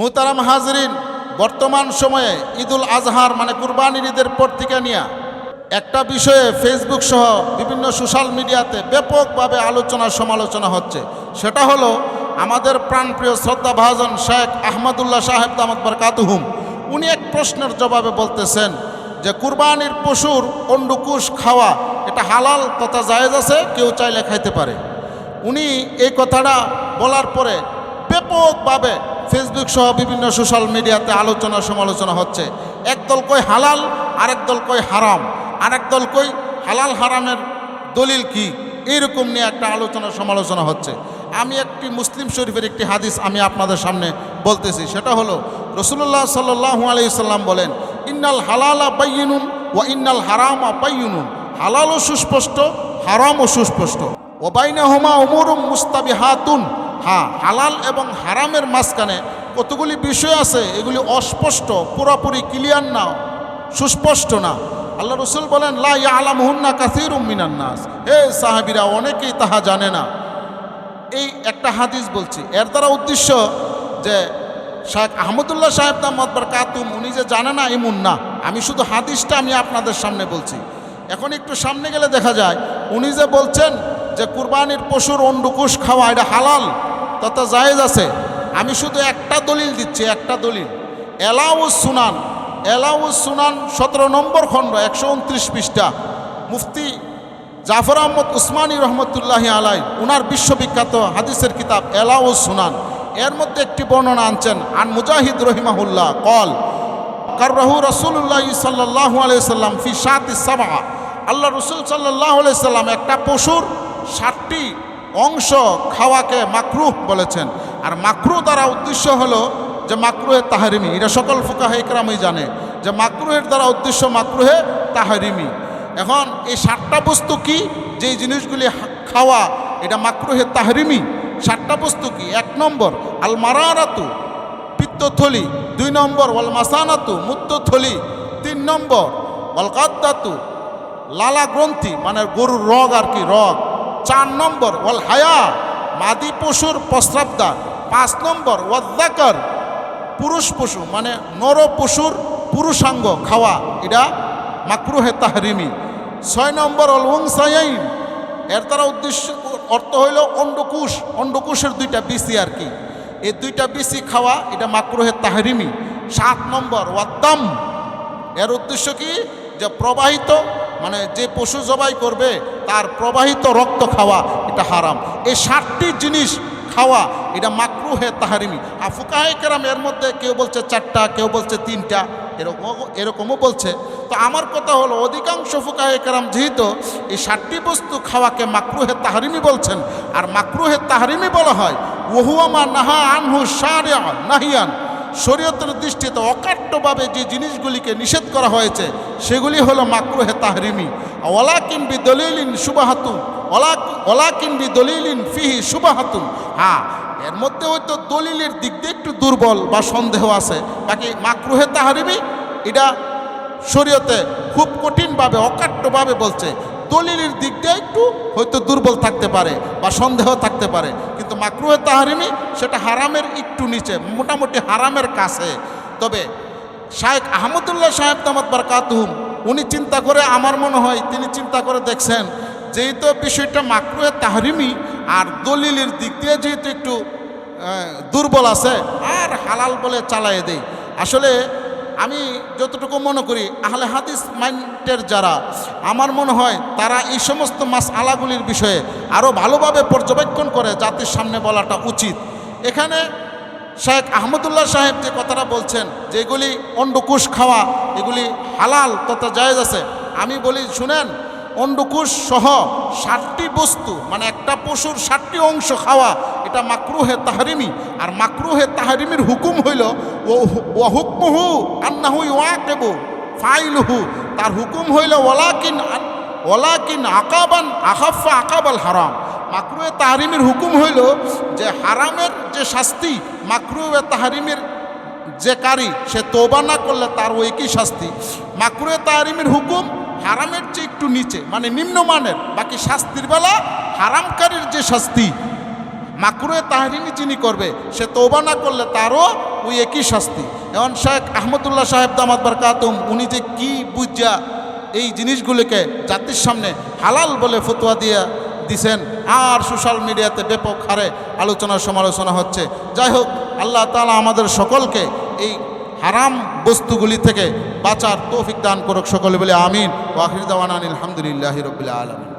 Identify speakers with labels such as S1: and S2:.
S1: মুতারাম হাজরিন, বর্তমান সময়ে ঈদুল আজহার মানে কুরবানির ঈদের পর থেকে নিয়ে একটা বিষয়ে ফেসবুক সহ বিভিন্ন সোশ্যাল মিডিয়াতে ব্যাপকভাবে আলোচনা সমালোচনা হচ্ছে। সেটা হলো আমাদের প্রাণপ্রিয় শ্রদ্ধা ভাজন শেখ আহমদুল্লাহ সাহেব দামদ বরকাতুহুম, উনি এক প্রশ্নের জবাবে বলতেছেন যে কুরবানির পশুর অন্ডুকুশ খাওয়া এটা হালাল তথা জায়েজ আছে, কেউ চাইলে খাইতে পারে। উনি এই কথাটা বলার পরে ব্যাপকভাবে ফেসবুক সহ বিভিন্ন সোশ্যাল মিডিয়াতে আলোচনা সমালোচনা হচ্ছে। একদল কই হালাল, আরেক দল কই হারাম। আরেক দল কই হালাল হারামের দলিল কি? এইরকম নিয়ে একটা আলোচনা সমালোচনা হচ্ছে। আমি একটি মুসলিম শরীফের একটি হাদিস আমি আপনাদের সামনে বলতেছি। সেটা হলো রসুল্লাহ সাল্লু আলাইসাল্লাম বলেন, ইন্নাল হালালা বাইনুন ও ইন্নাল হারামা বাইনুন হালালও সুস্পষ্ট হারামও সুস্পষ্ট। ওবাইনা হোমা ওমরুম মুস্তাবি হাতুন হ্যাঁ হালাল এবং হারামের মাঝখানে কতগুলি বিষয় আছে, এগুলি অস্পষ্ট, পুরোপুরি ক্লিয়ার না, সুস্পষ্ট না। আল্লাহ রসুল বলেন, লা আলাম হুন্না কাসির উম্মিনান নাস। হে সাহাবিরা, অনেকেই তাহা জানে না। এই একটা হাদিস বলছি, এর দ্বারা উদ্দেশ্য যে শেখ আহমদুল্লাহ সাহেব দামদবার কাতুম, উনি যে জানে না এমন না। আমি শুধু হাদিসটা আমি আপনাদের সামনে বলছি। এখন একটু সামনে গেলে দেখা যায়, উনি যে বলছেন যে কুরবানির পশুর অন্ডুকুশ খাওয়া, এটা হালাল তথা জায়েজ আছে। আমি শুধু একটা দলিল দিচ্ছি, একটা দলিল। এলাউস সুনান এলাউস সুনান সতেরো নম্বর খণ্ড, একশো উনত্রিশ পৃষ্ঠা। মুফতি জাফর আহমদ উসমানী রহমতুল্লাহি আলাই, উনার বিশ্ববিখ্যাত হাদিসের কিতাব এলাউ সুনান। এর মধ্যে একটি বর্ণনা আনছেন, আন মুজাহিদ রহিমাহুল্লাহ কল, কাররাহু রসুল্লাহ সাল্লাহ আলাইসাল্লাম ফি সাত ইসাবা আল্লাহ রসুল সাল্লাহ আলাইসাল্লাম একটা পশুর ষাটটি অংশ খাওয়াকে মাকরুহ বলেছেন। আর মাকরু দ্বারা উদ্দেশ্য হলো যে মাকরুহে তাহারিমি। এটা সকল ফুকাহ একরামই জানে যে মাকরুহের দ্বারা উদ্দেশ্য মাকরুহে তাহারিমি। এখন এই সাতটা বস্তু কি? যে জিনিসগুলি খাওয়া, এটা মাকরুহে তাহরিমি। সাতটা বস্তু কি? এক নম্বর আল মারারাতু পিত্তথলি। দুই নম্বর ওয়াল মাসানাতু মুত্তথলি। তিন নম্বর ওয়াল লালা গ্রন্থি মানে গরুর রগ আর কি, রগ। চার নম্বর, ওয়াল হায়া, মাদি পশুর প্রস্রাবদার পাঁচ নম্বর ওয়াদ্দাকার পুরুষ পশু মানে নর পশুর পুরুষাঙ্গ খাওয়া, এটা মাকরুহে তাহরিমি। ছয় নম্বর হল উংসাইন, এর দ্বারা উদ্দেশ্য, অর্থ হইল অন্ডকুশ অন্ডকুশের দুইটা বিসি আর কি। এই দুইটা বিসি খাওয়া, এটা মাকরুহে তাহরিমি। সাত নম্বর ওয়াদ্দাম এর উদ্দেশ্য কি? যে প্রবাহিত মানে যে পশু জবাই করবে, তার প্রবাহিত রক্ত খাওয়া এটা হারাম। এই ষাটটি জিনিস খাওয়া, এটা মাকরুহে তাহারিমি। আর ফুকাহে কেরাম এর মধ্যে কেউ বলছে চারটা, কেউ বলছে তিনটা এরকম এরকমও বলছে। তো আমার কথা হলো, অধিকাংশ ফুকাহে কেরাম যেহেতু এই ষাটটি বস্তু খাওয়াকে মাকরুহে তাহারিমি বলছেন, আর মাকরুহে তাহারিমি বলা হয় ওহুয়ামা নাহা আনহু সারিয়া নাহিয়ান। শরীয়তের দৃষ্টিতে অকাট্যভাবে যে জিনিসগুলিকে নিষেধ করা হয়েছে, সেগুলি হলো মাকরুহে তাহরিমি। ওলা কিনবি দলিলিন সুবাহাতুন ওলা ওলা কিনবি দলিলিন ফিহি সুবাহাতুন হ্যাঁ এর মধ্যে হয়তো দলিলের দিক দিয়ে একটু দুর্বল বা সন্দেহ আছে। বাকি মাকরুহে তাহারিমি, এটা শরীয়তে খুব কঠিনভাবে, অকাট্যভাবে বলছে। দলিলের দিক দিয়ে একটু হয়তো দুর্বল থাকতে পারে বা সন্দেহ থাকতে পারে। কিন্তু মাকরুহে তাহারিমি সেটা হারামের একটু নিচে, মোটামুটি হারামের কাছে। তবে শায়েখ আহমদুল্লাহ সাহেব দামাত বারকাতুহুম, উনি চিন্তা করে, আমার মনে হয় তিনি চিন্তা করে দেখছেন, যেহেতু বিষয়টা মাকরুহে তাহরিমি আর দলিলের দিক দিয়ে যেহেতু একটু দুর্বল আছে, আর হালাল বলে চালায়ে দেয়। আসলে আমি যতটুকু মনে করি, আহলে হাদিস মাইন্ডের যারা, আমার মনে হয় তারা এই সমস্ত মাস আলাগুলির বিষয়ে আরও ভালোভাবে পর্যবেক্ষণ করে জাতির সামনে বলাটা উচিত। এখানে শেখ আহমদুল্লাহ সাহেব যে কথাটা বলছেন, যে এগুলি অন্ডকুশ খাওয়া, এগুলি হালাল তথা জায়েজ আছে। আমি বলি, শুনেন অন্ডকুশ সহ ষাটটি বস্তু মানে একটা পশুর ষাটটি অংশ খাওয়া এটা মাকরুহে তাহারিমি। আর মাকরুহে তাহারিমির হুকুম হইল, ও হুকমুহু আন্নাহু ওয়াকেবু ফাইলহু। তার হুকুম হইল ওলাকিন ওলাকিন আকাবান আকাফা আকাবাল হারাম। মাকরুয়ে তাহারিমের হুকুম হইল যে হারামের যে শাস্তি মাকরুয়ে তাহারিমের যে কারি, সে তোবা না করলে তার ওই কি শাস্তি? মাকরুয়ে তাহারিমের হুকুম হারামের চেয়ে একটু নিচে মানে নিম্নমানের। বাকি শাস্তির বেলা হারামকারীর যে শাস্তি মাকরুয়ে তাহরিমি যিনি করবে, সে তৌবা না করলে তারও ওই একই শাস্তি। এখন শেখ আহমদুল্লাহ সাহেব দামাত বারকাতুম, উনি যে কি বুঝা এই জিনিসগুলিকে জাতির সামনে হালাল বলে ফতোয়া দিয়ে দিছেন, আর সোশ্যাল মিডিয়াতে ব্যাপক হারে আলোচনা সমালোচনা হচ্ছে। যাই হোক, আল্লাহ তালা আমাদের সকলকে এই হারাম বস্তুগুলি থেকে বাঁচার তৌফিক দান করুক সকলে বলে আমিন। ওয়াহির দাওয়ান আলহামদুলিল্লাহ রবিল্লা আলমিন।